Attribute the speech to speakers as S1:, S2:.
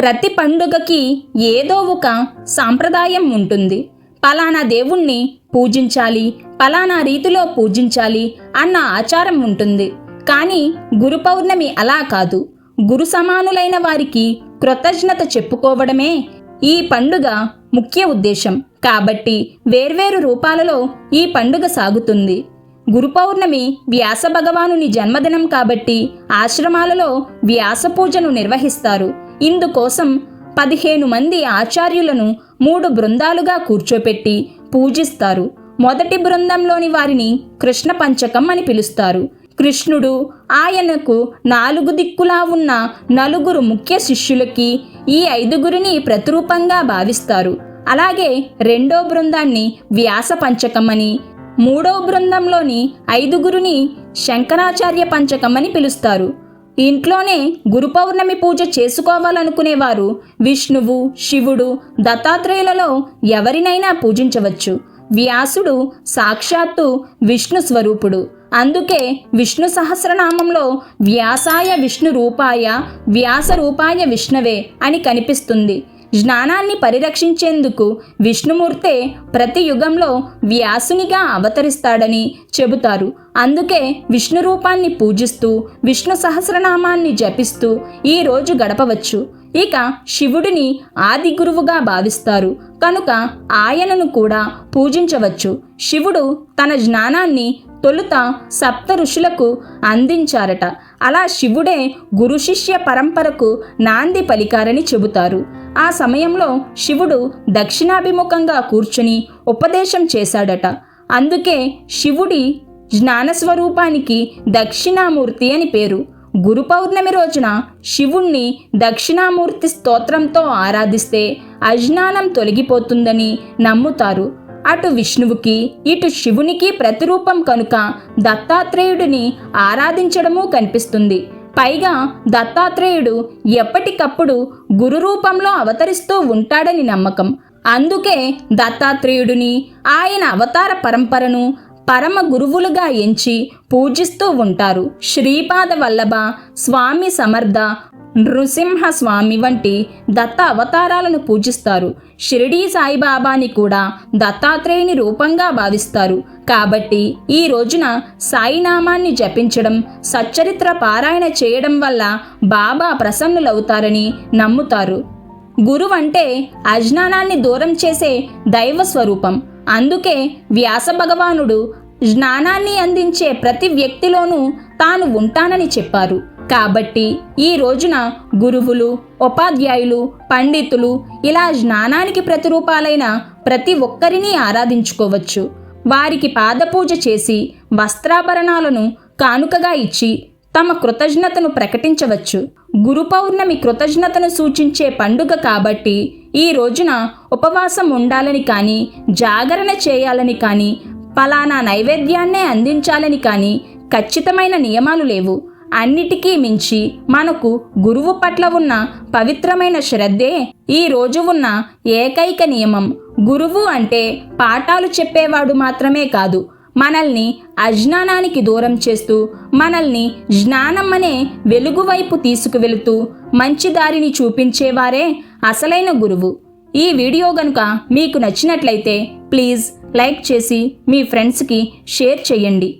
S1: ప్రతి పండుగకి ఏదో ఒక సాంప్రదాయం ఉంటుంది. పలానా దేవుణ్ణి పూజించాలి పలానా రీతిలో పూజించాలి అన్న ఆచారం ఉంటుంది. కానీ గురు పౌర్ణమి అలా కాదు. గురు సమానులైన వారికి కృతజ్ఞత చెప్పుకోవడమే ఈ పండుగ ముఖ్య ఉద్దేశం. కాబట్టి వేర్వేరు రూపాలలో ఈ పండుగ సాగుతుంది. గురు పౌర్ణమి వ్యాస భగవానుని జన్మదినం కాబట్టి ఆశ్రమాలలో వ్యాస పూజను నిర్వహిస్తారు. ఇందుకోసం పదిహేను మంది ఆచార్యులను మూడు బృందాలుగా కూర్చోపెట్టి పూజిస్తారు. మొదటి బృందంలోని వారిని కృష్ణ పంచకం అని పిలుస్తారు. కృష్ణుడు ఆయనకు నాలుగు దిక్కులా ఉన్న నలుగురు ముఖ్య శిష్యులకి ఈ ఐదుగురిని ప్రతిరూపంగా భావిస్తారు. అలాగే రెండో బృందాన్ని వ్యాస పంచకం అని మూడో బృందంలోని ఐదుగురిని శంకరాచార్య పంచకం అని పిలుస్తారు. ఇంట్లోనే గురు పౌర్ణమి పూజ చేసుకోవాలనుకునేవారు. విష్ణువు శివుడు దత్తాత్రేయులలో ఎవరినైనా పూజించవచ్చు. వ్యాసుడు సాక్షాత్తు విష్ణు స్వరూపుడు. అందుకే విష్ణు సహస్రనామంలో వ్యాసాయ విష్ణు రూపాయ వ్యాస రూపాయ విష్ణవే అని కనిపిస్తుంది. జ్ఞానాన్ని పరిరక్షించేందుకు విష్ణుమూర్తే ప్రతి యుగంలో వ్యాసునిగా అవతరిస్తాడని చెబుతారు. అందుకే విష్ణు రూపాన్ని పూజిస్తూ విష్ణు సహస్రనామాన్ని జపిస్తూ ఈ రోజు గడపవచ్చు. ఇక శివుడిని ఆది గురువుగా భావిస్తారు. కనుక ఆయనను కూడా పూజించవచ్చు. శివుడు తన జ్ఞానాన్ని తొలుత సప్త ఋషులకు అందించారట. అలా శివుడే గురు శిష్య పరంపరకు నాంది పలికారని చెబుతారు. ఆ సమయంలో శివుడు దక్షిణాభిముఖంగా కూర్చుని ఉపదేశం చేశాడట. అందుకే శివుడి జ్ఞానస్వరూపానికి దక్షిణామూర్తి అని పేరు. గురు పౌర్ణమి రోజున శివుణ్ణి దక్షిణామూర్తి స్తోత్రంతో ఆరాధిస్తే అజ్ఞానం తొలగిపోతుందని నమ్ముతారు. అటు విష్ణువుకి ఇటు శివునికి ప్రతిరూపం కనుక దత్తాత్రేయుడిని ఆరాధించడము కనిపిస్తుంది. పైగా దత్తాత్రేయుడు ఎప్పటికప్పుడు గురు రూపంలో అవతరిస్తూ ఉంటాడని నమ్మకం. అందుకే దత్తాత్రేయుడిని ఆయన అవతార పరంపరను పరమ గురువులుగా ఎంచి పూజిస్తూ ఉంటారు. శ్రీపాద వల్లభ స్వామి సమర్థ నృసింహ స్వామి వంటి దత్త అవతారాలను పూజిస్తారు. షిరిడీ సాయిబాబాని కూడా దత్తాత్రేయుని రూపంగా భావిస్తారు. కాబట్టి ఈ రోజున సాయినామాన్ని జపించడం సచ్చరిత్ర పారాయణ చేయడం వల్ల బాబా ప్రసన్నులవుతారని నమ్ముతారు. గురువు అంటే అజ్ఞానాన్ని దూరం చేసే దైవ స్వరూపం అందుకే వ్యాస భగవానుడు జ్ఞానాన్ని అందించే ప్రతి వ్యక్తిలోనూ తాను ఉంటానని చెప్పారు. కాబట్టి ఈ రోజున గురువులు ఉపాధ్యాయులు పండితులు ఇలా జ్ఞానానికి ప్రతిరూపాలైన ప్రతి ఒక్కరిని ఆరాధించుకోవచ్చు. వారికి పాదపూజ చేసి వస్త్రాభరణాలను కానుకగా ఇచ్చి తమ కృతజ్ఞతను ప్రకటించవచ్చు. గురు పౌర్ణమి కృతజ్ఞతను సూచించే పండుగ కాబట్టి ఈ రోజున ఉపవాసం ఉండాలని కానీ జాగరణ చేయాలని కానీ పలానా నైవేద్యాన్నే అందించాలని కానీ ఖచ్చితమైన నియమాలు లేవు. అన్నిటికీ మించి మనకు గురువు పట్ల ఉన్న పవిత్రమైన శ్రద్ధే ఈ రోజు ఉన్న ఏకైక నియమం. గురువు అంటే పాఠాలు చెప్పేవాడు మాత్రమే కాదు మనల్ని అజ్ఞానానికి దూరం చేస్తూ మనల్ని జ్ఞానం అనే వెలుగు వైపు తీసుకువెళుతూ మంచి దారిని చూపించేవారే అసలైన గురువు. ఈ వీడియో గనుక మీకు నచ్చినట్లయితే ప్లీజ్ లైక్ చేసి మీ ఫ్రెండ్స్కి షేర్ చేయండి.